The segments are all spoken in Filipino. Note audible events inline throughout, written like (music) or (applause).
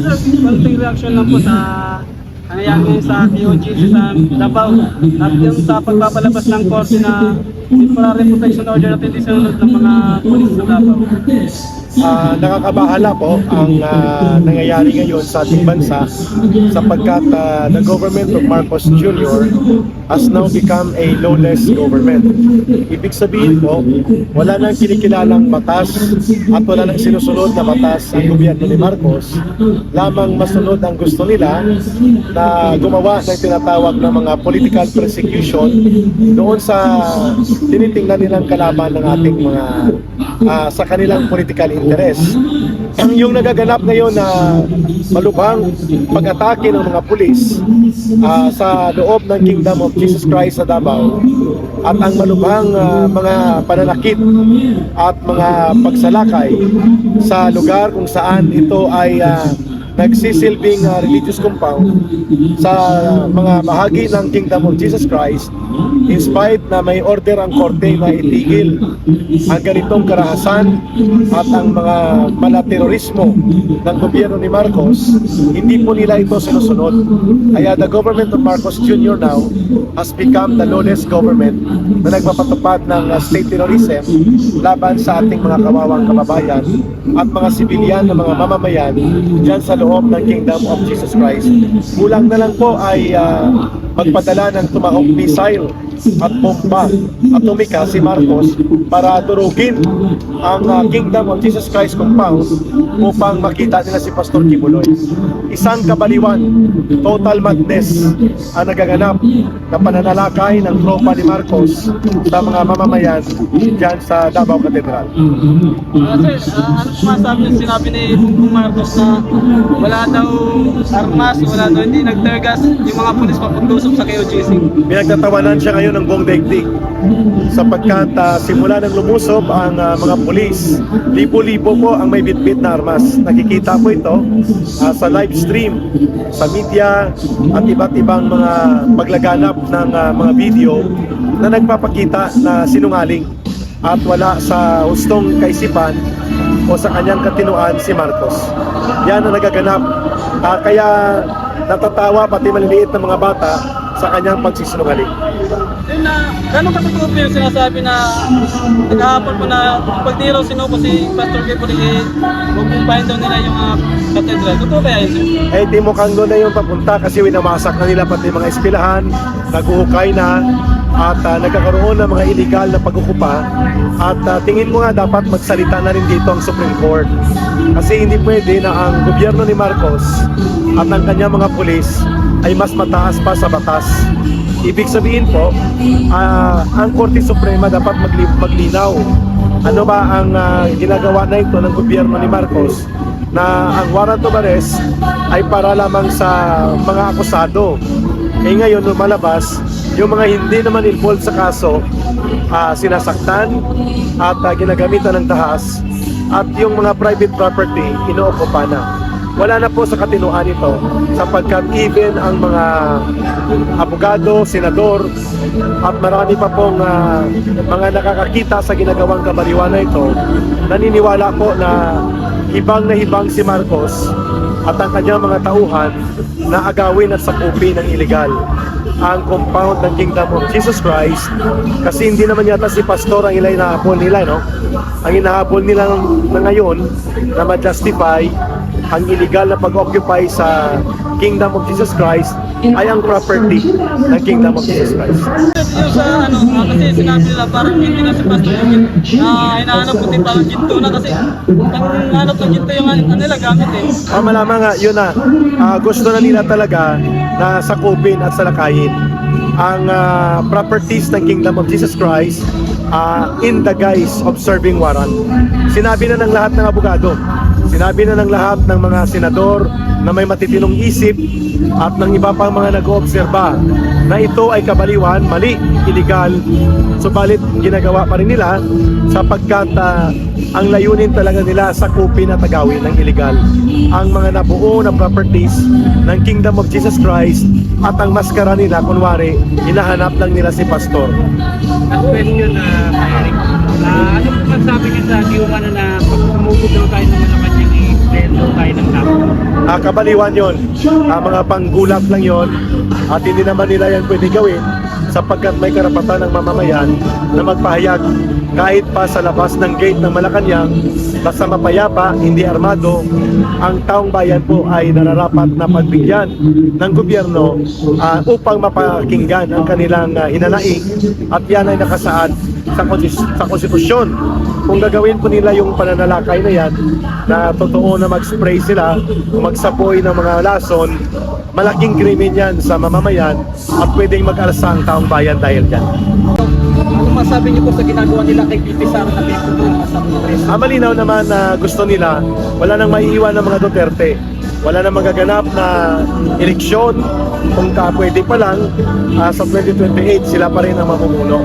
konting reaction lang po sa nangyayari sa DOGC sa Davao at yung sa pagpapalabas ng korte na temporary protection order at hindi sinunod ng mga polis sa Davao. Ah, nakakabahala po ang ah, nangyayari ngayon sa ating bansa sapagkat ah, the government of Marcos Jr. has now become a lawless government. Ibig sabihin po, wala nang kinikilalang batas at wala nang sinusunod na batas ang gobyerno ni Marcos. Lamang masunod ang gusto nila na gumawa ng tinatawag na mga political persecution doon sa tinitingnan nilang kalaban ng ating mga ah, sa kanilang political interest. Ang yung nagaganap ngayon na malubhang pag-atake ng mga pulis ah, sa loob ng Kingdom of Jesus Christ sa Davao at ang malubhang ah, mga pananakit at mga pagsalakay sa lugar kung saan ito ay ah, nagsisilbing ah, religious compound sa mga bahagi ng Kingdom of Jesus Christ in spite na may order ang korte na itigil ang ganitong karahasan at ang mga malaterorismo ng gobyerno ni Marcos, hindi po nila ito sinusunod. Kaya the government of Marcos Jr. now has become the lawless government na nagpapatupad ng uh, state terrorism laban sa ating mga kawawang kababayan at mga sibilyan na mga mamamayan dyan sa loob ng Kingdom of Jesus Christ. Kulang na lang po ay uh, magpadala ng tumahong missile at bomba atomika si Marcos para durugin ang uh, Kingdom of Jesus Christ compound upang makita nila si Pastor Kibuloy. Isang kabaliwan, total madness ang nagaganap na pananalakay ng tropa ni Marcos sa mga mamamayan dyan sa Davao Cathedral. Ah, sir, ah, ano masabi yung sinabi ni Bongbong Marcos na wala daw armas, wala daw hindi nagtergas yung mga pulis papaglusok sa KOGC? Pinagtatawanan siya ngayon ng buong daigdig sapagkat ah, simula nang lumusob ang ah, mga pulis, libo-libo po ang may bitbit na armas. Nakikita po ito ah, sa live stream, sa media at iba't ibang mga paglaganap ng ah, mga video na nagpapakita na sinungaling at wala sa hustong kaisipan o sa kanyang katinuan si Marcos. Yan ang nagaganap. Ah, kaya natatawa pati maliliit na mga bata sa kanyang pagsisinungaling. Yun na, gano'ng katotoo po yung sinasabi na naghahapon po na pag di raw sinuko si Pastor Kepuri, eh, huwag mong bahin daw nila yung mga katedral. Totoo kaya yun? sir? Eh, di mukhang doon na yung papunta kasi winamasak na nila pati mga espilahan, naguhukay na, at ah, nagkakaroon ng mga illegal na pag-ukupa. At ah, tingin mo nga dapat magsalita na rin dito ang Supreme Court. Kasi hindi pwede na ang gobyerno ni Marcos at ang kanyang mga pulis ay mas mataas pa sa batas. Ibig sabihin po, ah, ang Korte Suprema dapat magli- maglinaw. Ano ba ang ah, ginagawa na ito ng gobyerno ni Marcos na ang warrant of arrest ay para lamang sa mga akusado. Eh ngayon lumalabas, yung mga hindi naman involved sa kaso, ah, sinasaktan at ah, ginagamitan ng tahas at yung mga private property, inookupa na. Wala na po sa katinuan ito sapagkat even ang mga abogado, senador at marami pa pong ah, mga nakakakita sa ginagawang kabaliwan na ito naniniwala po na hibang na hibang si Marcos at ang kanyang mga tauhan na agawin at sakupin ng illegal ang compound ng Kingdom of Jesus Christ. Kasi hindi naman yata si pastor ang ilay nahabol nila no? Ang inahabol nila ng- na ngayon na ma-justify ang illegal na pag-occupy sa Kingdom of Jesus Christ ay ang property ng Kingdom of Jesus Christ. Yung sa ano, kasi sinabi nila parang hindi na si Pastor Kepuri na hinahanap ko din parang ginto na kasi ang hanap ng ginto yung ano gamit eh. Ah, malamang nga, yun na. Ah, gusto na nila talaga na sakupin at salakayin ang ah, properties ng Kingdom of Jesus Christ ah, in the guise of serving warrant. Sinabi na ng lahat ng abogado, sinabi na ng lahat ng mga senador na may matitinong isip at ng iba pang mga nag-oobserba na ito ay kabaliwan, mali, illegal, subalit ginagawa pa rin nila sapagkat ah, ang layunin talaga nila sakupin at agawin ng illegal. Ang mga nabuo na properties ng Kingdom of Jesus Christ at ang maskara nila kunwari hinahanap lang nila si pastor. Last question na uh, Eric. Ah, ano po masabi niyo sa Giovanna na pag sumugod daw tayo ng Malacanang sustento tayo ng tao. Ah, kabaliwan yon. Ah, mga panggulap lang yon at hindi naman nila yan pwede gawin sapagkat may karapatan ng mamamayan na magpahayag kahit pa sa labas ng gate ng Malacanang basta mapayapa, hindi armado ang taong bayan po ay nararapat na pagbigyan ng gobyerno ah, upang mapakinggan ang kanilang uh, hinanaing at yan ay nakasaad sa konstitusyon kung gagawin po nila yung pananalakay na yan na totoo na mag-spray sila magsapoy ng mga lason malaking krimen yan sa mamamayan at pwedeng mag-alsa ang taong bayan dahil dyan. Ano masabi niyo po sa ginagawa nila kay Pipi Sara na Congress? Ang malinaw naman na gusto nila, wala nang maiiwan ng mga Duterte. Wala nang magaganap na eleksyon. Kung ka pwede pa lang, ah, sa 2028 sila pa rin ang mamumuno.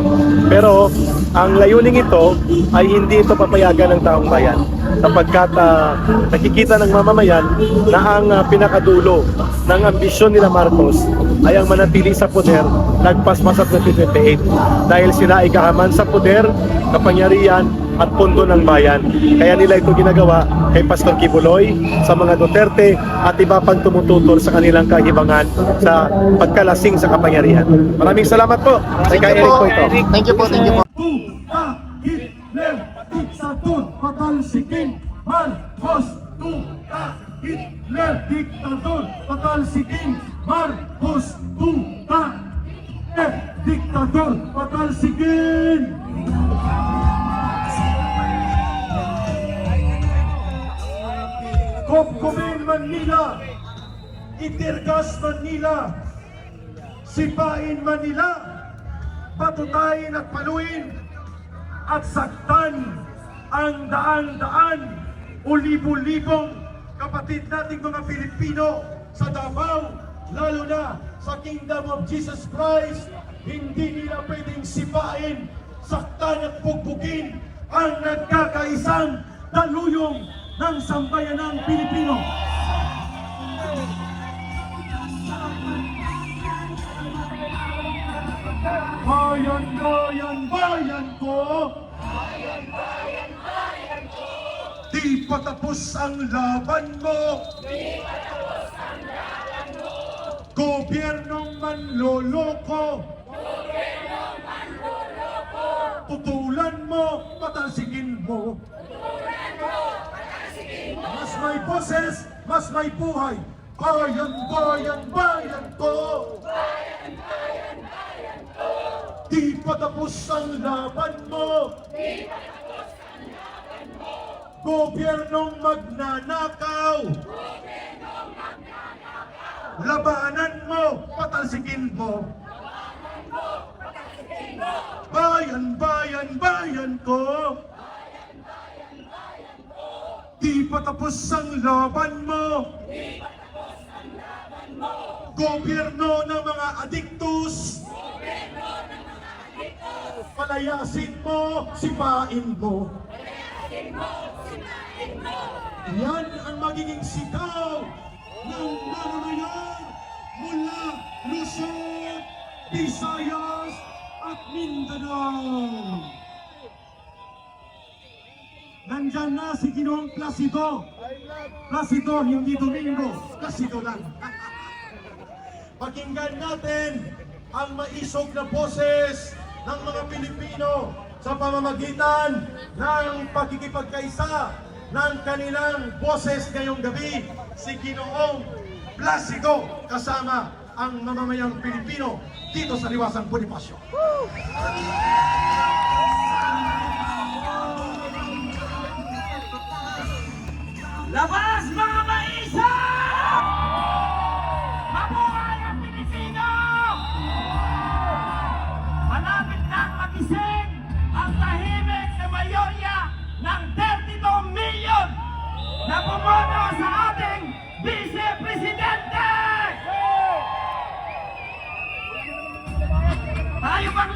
Pero ang layuning ito ay hindi ito papayagan ng taong bayan sapagkat ah, nakikita ng mamamayan na ang ah, pinakadulo ng ambisyon nila Marcos ay ang manatili sa poder lagpas pa sa 2028 dahil sila ay kahaman sa poder, kapangyarihan at pundo ng bayan. Kaya nila ito ginagawa kay Pastor Kibuloy, sa mga Duterte at iba pang tumututor sa kanilang kahibangan sa pagkalasing sa kapangyarihan. Maraming salamat po. Kay Kay po ito. Thank you po, thank you po. Tuta Hitler diktator patalsikin Marcos Tuta Hitler diktator patalsikin Marcos Tuta Hitler diktator patalsikin. Kopkomin Manila Itirgas Manila Sipain Manila patutayin at paluin at saktan ang daan-daan o libo-libong kapatid nating mga Pilipino sa Davao, lalo na sa Kingdom of Jesus Christ, hindi nila pwedeng sipain, saktan at bugbugin ang nagkakaisang daluyong ng sambayanang Pilipino. Patapos ang laban mo! Di patapos ang laban mo! Gobyernong manloloko! Gobyernong manloloko! Tutulan mo, patalsigin mo! Tutulan mo, patalsigin mo! Mas may boses, mas may buhay! Bayan, bayan, bayan ko! Di patapos ang laban mo. Di patapos ang laban mo. Gobyernong magnanakaw. Gobyernong magnanakaw. Labanan mo, patalsikin mo. Labanan mo, patalsikin mo. Bayan, bayan, bayan ko. Bayan, bayan, bayan ko. Di patapos ang laban mo. Di patapos ang laban mo. Gobyerno ng mga adiktus. Palayasin mo, sipain mo. Palayasin mo, sipain mo. Yan ang magiging sigaw ng mamamayan mula Luzon, Visayas at Mindanao. Nandyan na si Ginoong Placido. Placido, hindi Domingo. Placido lang. (laughs) Pakinggan natin ang maisog na boses ng mga Pilipino sa pamamagitan ng pagkikipagkaisa ng kanilang boses ngayong gabi si Ginoong Placido kasama ang mamamayang Pilipino dito sa Liwasang Bonifacio. Labas mga na bumoto sa ating Vice Presidente! Tayo bang